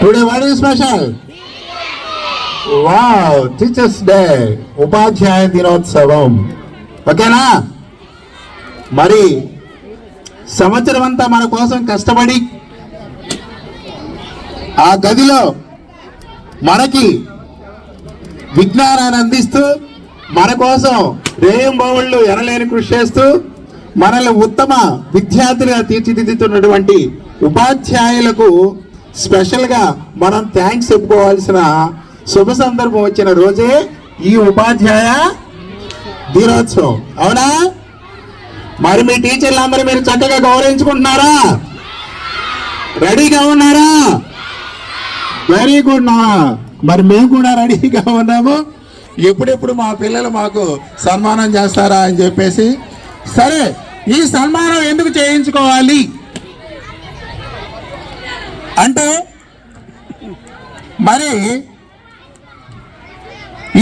Today what is special wow teachers day ఉపాధ్యాయ దినోత్సవం ఓకేనా మరి సంవత్సరం అంతా మన కోసం కష్టపడి ఆ గదిలో మనకి విజ్ఞానాన్ని అందిస్తూ మన కోసం రేయంబావుళ్ళు ఎనలేని కృషి చేస్తూ మనల్ని ఉత్తమ విద్యార్థులుగా తీర్చిదిద్దుతున్నటువంటి ఉపాధ్యాయులకు స్పెషల్గా మనం థ్యాంక్స్ చెప్పుకోవాల్సిన శుభ సందర్భం వచ్చిన రోజే ఈ ఉపాధ్యాయ దినోత్సవం. అవునా? మరి మీ టీచర్లు అందరూ మీరు చక్కగా గౌరవించుకుంటున్నారా? రెడీగా ఉన్నారా? వెరీ గుడ్ నా. మరి మేము కూడా రెడీగా ఉన్నాము. ఎప్పుడెప్పుడు మా పిల్లలు మాకు సన్మానం చేస్తారా అని చెప్పేసి. సరే ఈ సన్మానం ఎందుకు చేయించుకోవాలి? అంటే మరి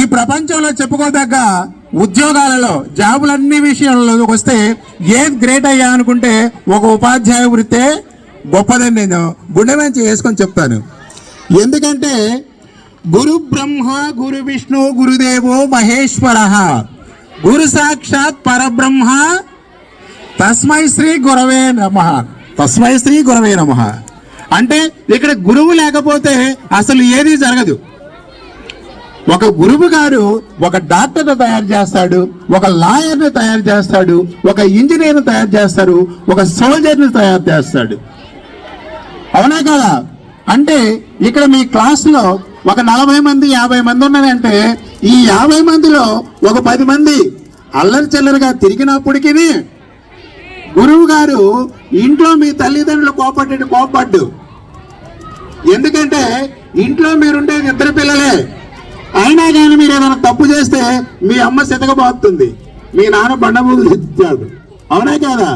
ఈ ప్రపంచంలో చెప్పుకోదగ్గ ఉద్యోగాలలో జాబులన్నీ విషయంలోకి వస్తే ఏది గ్రేట్ అయ్యా అనుకుంటే ఒక ఉపాధ్యాయ వృత్తే గొప్పదని నేను. గుండె మంచి వేసుకొని చెప్తాను. ఎందుకంటే గురు బ్రహ్మ గురు విష్ణు గురుదేవో మహేశ్వర. గురు సాక్షాత్ పరబ్రహ్మ. తస్మై శ్రీ గురవే నమ. తస్మై శ్రీ గురవే నమ. అంటే ఇక్కడ గురువు లేకపోతే అసలు ఏది జరగదు. ఒక గురువు గారు ఒక డాక్టర్ని తయారు చేస్తాడు ఒక లాయర్ని తయారు చేస్తాడు ఒక ఇంజనీర్ని తయారు చేస్తారు ఒక సోల్జర్ని తయారు చేస్తాడు. అవునా కదా? అంటే ఇక్కడ మీ క్లాస్లో ఒక నలభై మంది యాభై మంది ఉన్నారంటే ఈ యాభై మందిలో ఒక పది మంది అల్లరి చిల్లరగా తిరిగినప్పటికీ గురువు గారు ఇంట్లో మీ తల్లిదండ్రులు కోపడ్డాడు కోపడ్డు. ఎందుకంటే ఇంట్లో మీరుండేది ఇద్దరు పిల్లలే. అయినా కానీ మీరు ఏదైనా తప్పు చేస్తే మీ అమ్మ సితకబోతుంది. మీ నాన్న బండబూలు ఇచ్చాడు అవునా కాదా?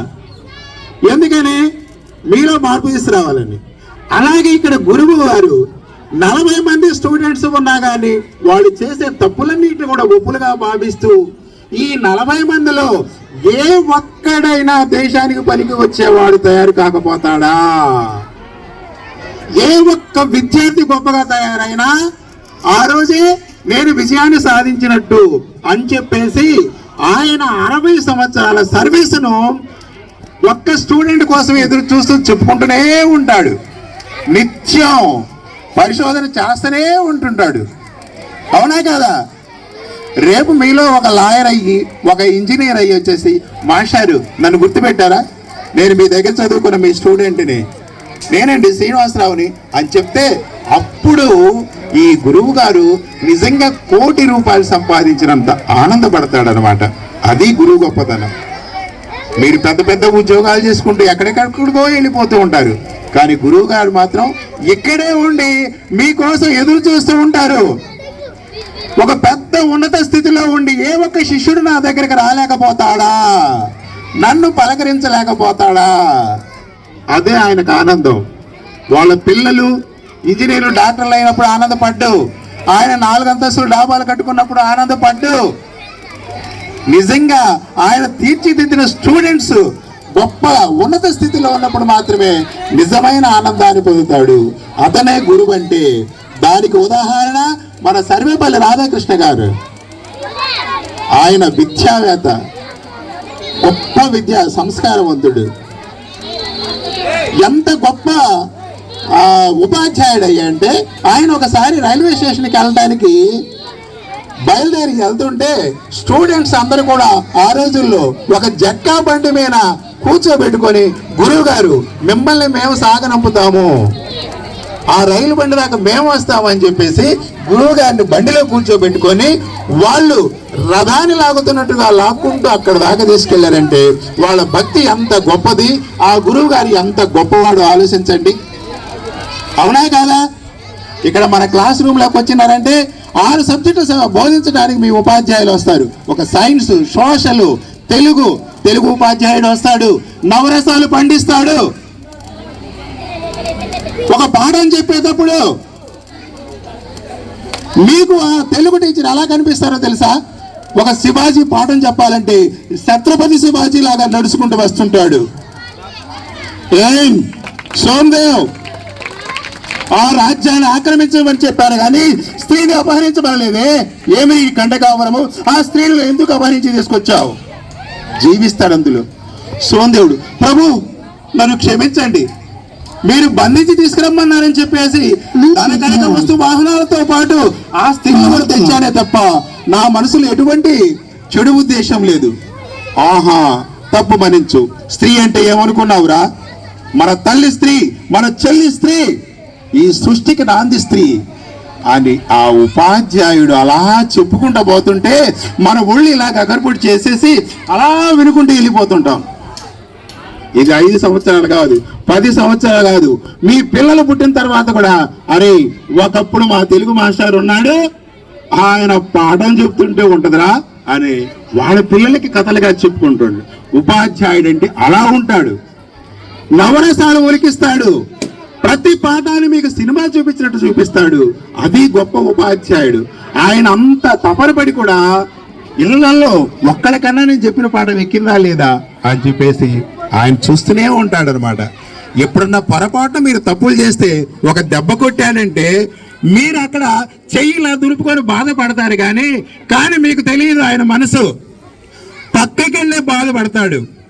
ఎందుకని? మీలో మార్పు తీసుకురావాలని. అలాగే ఇక్కడ గురువు గారు నలభై మంది స్టూడెంట్స్ ఉన్నా కానీ వాళ్ళు చేసే తప్పులన్నింటిని కూడా ఒప్పులుగా భావిస్తూ ఈ నలభై మందిలో ఏ ఒక్కడైనా దేశానికి పనికి వచ్చేవాడు తయారు కాకపోతాడా? ఏ ఒక్క విద్యార్థి గొప్పగా తయారైనా ఆ రోజే నేను విజయాన్ని సాధించినట్టు అని చెప్పేసి ఆయన అరవై సంవత్సరాల సర్వీసును ఒక్క స్టూడెంట్ కోసం ఎదురు చూస్తూ చెప్పుకుంటూనే ఉంటాడు. నిత్యం పరిశోధన చేస్తూనే ఉంటుంటాడు. అవునా కదా? రేపు మీలో ఒక లాయర్ అయ్యి ఒక ఇంజనీర్ అయ్యి వచ్చేసి మాషారు నన్ను గుర్తుపెట్టారా? నేను మీ దగ్గర చదువుకున్న మీ స్టూడెంట్ని. నేనండి శ్రీనివాసరావుని. అని చెప్తే అప్పుడు ఈ గురువు గారు నిజంగా కోటి రూపాయలు సంపాదించినంత ఆనందపడతాడనమాట అది గురువు గొప్పతనం. మీరు పెద్ద పెద్ద ఉద్యోగాలు చేసుకుంటూ ఎక్కడెక్కడికో వెళ్ళిపోతూ ఉంటారు. కానీ గురువు గారు మాత్రం ఇక్కడే ఉండి మీకోసం ఎదురు చూస్తూ ఉంటారు. ఒక పెద్ద ఉన్నత స్థితిలో ఉండి ఏ ఒక్క శిష్యుడు నా దగ్గరికి రాలేకపోతాడా? నన్ను పలకరించలేకపోతాడా? అదే ఆయనకు ఆనందం. వాళ్ళ పిల్లలు ఇంజనీర్లు డాక్టర్లు అయినప్పుడు ఆనందపడ్డు. ఆయన నాలుగు అంతస్తులు డాబాలు కట్టుకున్నప్పుడు ఆనందపడ్డు. నిజంగా ఆయన తీర్చిదిద్దిన స్టూడెంట్స్ గొప్ప ఉన్నత స్థితిలో ఉన్నప్పుడు మాత్రమే నిజమైన ఆనందాన్ని పొందుతాడు. అతనే గురువు అంటే దానికి ఉదాహరణ మన సర్వేపల్లి రాధాకృష్ణ గారు ఆయన విద్యావేత్త గొప్ప విద్య సంస్కారవంతుడు. ఎంత గొప్ప ఉపాధ్యాయుడు అంటే ఆయన ఒకసారి రైల్వే స్టేషన్కి వెళ్ళడానికి బయలుదేరి వెళ్తుంటే స్టూడెంట్స్ అందరూ కూడా ఆ రోజుల్లో ఒక జక్కా బండి మీద కూర్చోబెట్టుకొని గురువు గారు మిమ్మల్ని మేము సాగనంపుతాము. ఆ రైలు బండి దాకా మేము వస్తామని చెప్పేసి గురువు గారిని బండిలో కూర్చోబెట్టుకొని వాళ్ళు రథాన్ని లాగుతున్నట్టుగా లాక్కుంటూ అక్కడ దాకా తీసుకెళ్ళారంటే వాళ్ళ భక్తి ఎంత గొప్పది ఆ గురువు గారు ఎంత గొప్పవాడు ఆలోచించండి. అవునా కాదా? ఇక్కడ మన క్లాస్ రూమ్లోకి వచ్చినారంటే ఆరు సబ్జెక్టులు బోధించడానికి మీ ఉపాధ్యాయులు వస్తారు. ఒక సైన్స్ సోషల్ తెలుగు తెలుగు ఉపాధ్యాయుడు వస్తాడు. నవరసాలు పండిస్తాడు. ఒక పాఠం చెప్పేటప్పుడు మీకు ఆ తెలుగు టీచర్ ఎలా కనిపిస్తారో తెలుసా? ఒక శివాజీ పాఠం చెప్పాలంటే ఛత్రపతి శివాజీ లాగా నడుచుకుంటూ వస్తుంటాడు. ఏం? సోమదేవ్ ఆ రాజ్యాన్ని ఆక్రమించమని చెప్పారు కానీ స్త్రీని అపహరించబడలేదే. ఏమి ఈ కండకావరము ఆ స్త్రీలను ఎందుకు అపహరించి తీసుకొచ్చావు? జీవిస్తాడు అందులో. సోమదేవుడు ప్రభు నన్ను క్షమించండి. మీరు బంధించి తీసుకురమ్మన్నారని చెప్పేసి తన కనుక వస్తు వాహనాలతో పాటు ఆ స్త్రీని కూడా తెచ్చానే తప్ప నా మనసులో ఎటువంటి చెడు ఉద్దేశం లేదు. ఆహా తప్పు మన్నించు. స్త్రీ అంటే ఏమనుకున్నావురా? మన తల్లి స్త్రీ మన చెల్లి స్త్రీ ఈ సృష్టికి నాంది స్త్రీ. అని ఆ ఉపాధ్యాయుడు అలా చెప్పుకుంటూ పోతుంటే మన ఒళ్ళు ఇలా గగర్పుడు చేసేసి అలా వినుకుంటూ వెళ్ళిపోతుంటాం. ఇది ఐదు సంవత్సరాలు కాదు పది సంవత్సరాలు కాదు. మీ పిల్లలు పుట్టిన తర్వాత కూడా అరే ఒకప్పుడు మా తెలుగు మాస్టర్ ఉన్నాడు ఆయన పాఠం చెప్తుంటే ఉంటదిరా అని వాళ్ళ పిల్లలకి కథలుగా చెప్పుకుంటాడు. ఉపాధ్యాయుడు అంటే అలా ఉంటాడు. నవరసాలు ఒలికిస్తాడు. ప్రతి పాఠాన్ని మీకు సినిమా చూపించినట్టు చూపిస్తాడు. అది గొప్ప ఉపాధ్యాయుడు. ఆయన అంత తపరపడి కూడా ఇళ్ళలో ఒక్కడికన్నా నేను చెప్పిన పాఠం ఎక్కిందా లేదా అని చెప్పేసి ఆయన చూస్తూనే ఉంటాడు అనమాట ఎప్పుడన్నా పొరపాటున మీరు తప్పులు చేస్తే ఒక దెబ్బ కొట్టానంటే మీరు అక్కడ చెయ్యిలా దులుపుకొని బాధపడతారు కానీ కానీ మీకు తెలియదు ఆయన మనసు. పక్కకెళ్ళే బాధపడతాడు.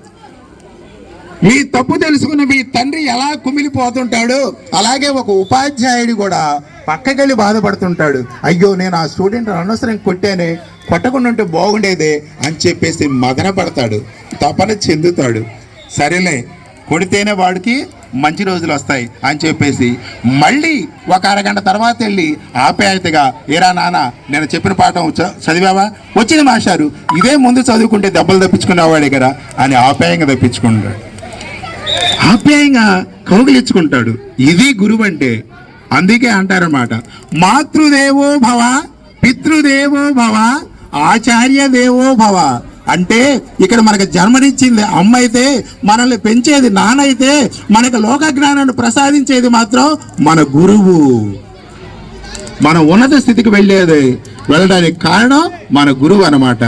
మీ తప్పు తెలుసుకున్న మీ తండ్రి ఎలా కుమిలిపోతుంటాడు అలాగే ఒక ఉపాధ్యాయుడు కూడా పక్కకెళ్ళి బాధపడుతుంటాడు. అయ్యో నేను ఆ స్టూడెంట్ అనవసరం కొట్టానే కొట్టకుండా ఉంటే బాగుండేదే అని చెప్పేసి మదన పడతాడు. తపన చెందుతాడు. సరేలే కొడితేనే వాడికి మంచి రోజులు వస్తాయి అని చెప్పేసి మళ్ళీ ఒక అరగంట తర్వాత వెళ్ళి ఆప్యాయతగా ఏరా నాన్న నేను చెప్పిన పాఠం చదివావా? వచ్చింది మాస్టారు. ఇదే ముందు చదువుకుంటే దెబ్బలు తప్పించుకునేవాడే కదా అని ఆప్యాయంగా తప్పించుకుంటాడు. ఆప్యాయంగా కౌగిలించుకుంటాడు. ఇది గురువు అంటే అందుకే అంటారన్నమాట. మాతృదేవో భవ పితృదేవో భవ ఆచార్య దేవో భవ అంటే ఇక్కడ మనకు జన్మనిచ్చింది అమ్మ అయితే మనల్ని పెంచేది నానైతే మనకు లోక జ్ఞానాన్ని ప్రసాదించేది మాత్రం మన గురువు. మన ఉన్నత స్థితికి వెళ్ళేది వెళ్ళడానికి కారణం మన గురువు అన్నమాట.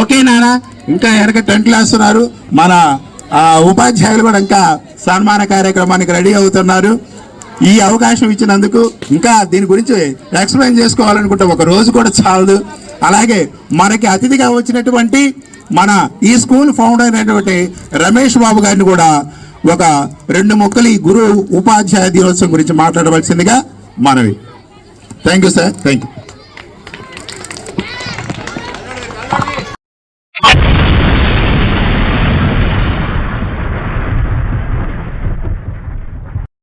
ఓకే నానా? ఇంకా వెనక క్లాస్ వేస్తున్నారు మన ఉపాధ్యాయులు కూడా ఇంకా సన్మాన కార్యక్రమానికి రెడీ అవుతున్నారు. ఈ అవకాశం ఇచ్చినందుకు ఇంకా దీని గురించి ఎక్స్ప్లెయిన్ చేసుకోవాలనుకుంటే ఒక రోజు కూడా చాలదు. అలాగే మనకి అతిథిగా వచ్చినటువంటి మన ఈ స్కూల్ ఫౌండర్ అయినటువంటి రమేష్ బాబు గారిని కూడా ఒక రెండు మొక్కలు ఈ గురువు ఉపాధ్యాయ దినోత్సవం గురించి మాట్లాడవలసిందిగా మనవి. Thank you sir. Thank you